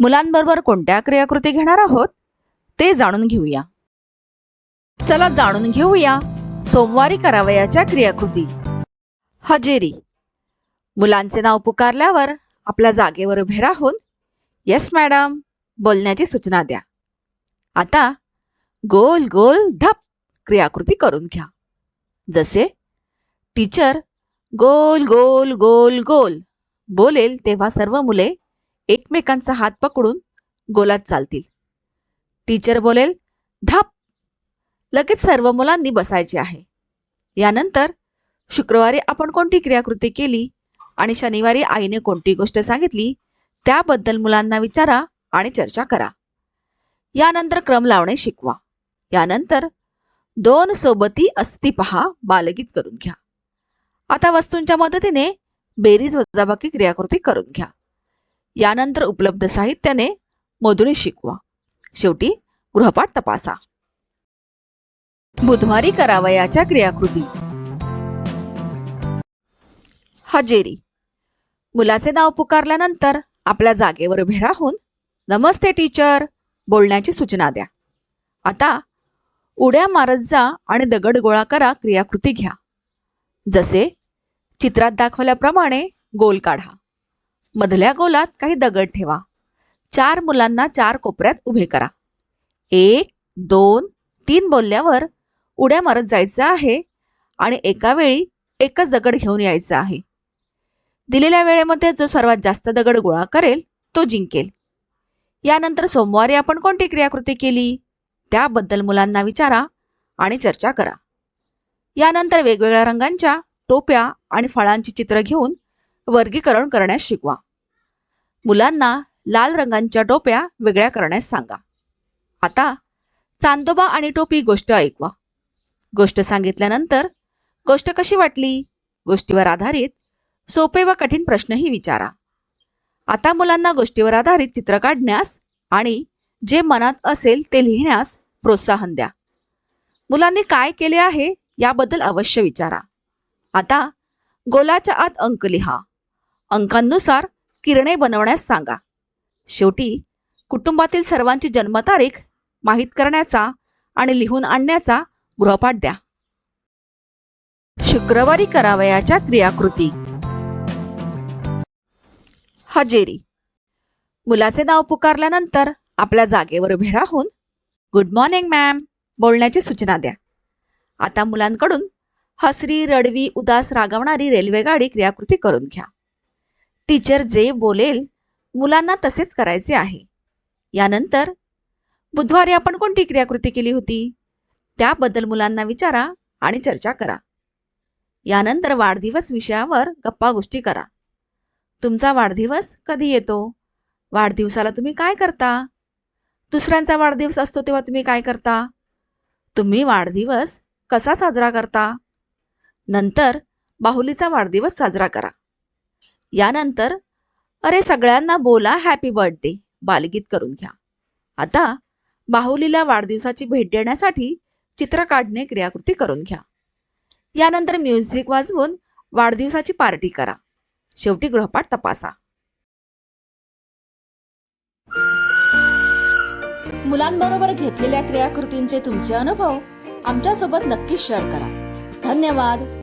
मुलांबरोबर कोणत्या क्रियाकृती घेणार आहोत ते जाणून घेऊया. चला जाणून घेऊया सोमवारी करावयाच्या क्रियाकृती. हजेरी. मुलांचे नाव पुकारल्यावर आपल्या जागेवर उभे राहून येस मॅडम बोलण्याची सूचना द्या. आता गोल गोल धप क्रियाकृती करून घ्या. जसे टीचर गोल गोल गोल गोल बोलेल तेव्हा सर्व मुले एकमेकांचा हात पकडून गोलात चालतील. टीचर बोलेल धाप! लगेच सर्व मुलांनी बसायचे आहे. यानंतर शुक्रवारी आपण कोणती क्रियाकृती केली आणि शनिवारी आईने कोणती गोष्ट सांगितली त्याबद्दल मुलांना विचारा आणि चर्चा करा. यानंतर क्रम लावणे शिकवा. यानंतर दोन सोबती अस्ती पहा बालगीत करून घ्या. आता वस्तूंच्या मदतीने बेरीज वजाबाकी क्रियाकृती करून घ्या. यानंतर उपलब्ध साहित्याने मोजणी शिकवा. शेवटी गृहपाठ तपासा. बुधवारी करावयाच्या क्रियाकृती. हजेरी. मुलाचे नाव पुकारल्यानंतर आपल्या जागेवर उभे राहून नमस्ते टीचर. बोलण्याची सूचना द्या. आता उड्या मारत जा आणि दगड गोळा करा क्रियाकृती घ्या. जसे चित्रात दाखवल्याप्रमाणे गोल काढा. मधल्या गोलात काही दगड ठेवा. चार मुलांना चार कोपऱ्यात उभे करा. एक दोन तीन बोलल्यावर उड्या मारत जायचं आहे आणि एका वेळी एकच दगड घेऊन यायचं आहे. दिलेल्या वेळेमध्ये जो सर्वात जास्त दगड गोळा करेल तो जिंकेल. यानंतर सोमवारी आपण कोणती क्रियाकृती केली? त्याबद्दल मुलांना विचारा आणि चर्चा करा. यानंतर वेगवेगळ्या रंगांच्या टोप्या आणि फळांची चित्र घेऊन वर्गीकरण करण्यास शिकवा. मुलांना लाल रंगांच्या टोप्या वेगळ्या करण्यास सांगा. आता चांदोबा आणि टोपी गोष्ट ऐकवा. गोष्ट सांगितल्यानंतर गोष्ट कशी वाटली? गोष्टीवर आधारित सोपे व कठीण प्रश्नही विचारा. आता मुलांना गोष्टीवर आधारित चित्र काढण्यास आणि जे मनात असेल ते लिहिण्यास प्रोत्साहन द्या. मुलांनी काय केले आहे याबद्दल अवश्य विचारा. आता गोलाच्या आत अंक लिहा. अंकांनुसार किरणे बनवण्यास सांगा. शेवटी कुटुंबातील सर्वांची जन्मतारीख माहीत करण्याचा आणि लिहून आणण्याचा गृहपाठ द्या. शुक्रवारी करावयाच्या क्रियाकृती. हजेरी. मुलाचे नाव पुकारल्यानंतर आपल्या जागेवर उभे राहून गुड मॉर्निंग मॅम बोलण्याची सूचना द्या. आता मुलांकडून हसरी रडवी उदास रागवणारी रेल्वेगाडी क्रियाकृती करून घ्या. टीचर जे बोलेल मुलांना तसेच करायचे आहे. यानंतर बुधवारी आपण कोणती क्रियाकृती केली होती? त्याबद्दल मुलांना विचारा आणि चर्चा करा. यानंतर वाढदिवस विषयावर गप्पा गोष्टी करा. तुमचा वाढदिवस कधी येतो? वाढदिवसाला तुम्ही काय करता? दुसऱ्यांचा वाढदिवस असतो तेव्हा तुम्ही काय करता? तुम्ही वाढदिवस कसा साजरा करता? नंतर बाहुलीचा वाढदिवस साजरा करा. यानंतर अरे सगळ्यांना बोला हॅपी बर्थडे बालगीत करून घ्या. आता बाहुलीला वाढदिवसाची भेट देण्यासाठी चित्र काढणे क्रियाकृती करून घ्या. यानंतर म्युझिक वाजवून वाढदिवसाची पार्टी करा. शेवटी गृहपाठ तपासा. मुलांबरोबर घेतलेल्या क्रियाकृतींचे तुमचे अनुभव आमच्यासोबत नक्की शेअर करा. धन्यवाद.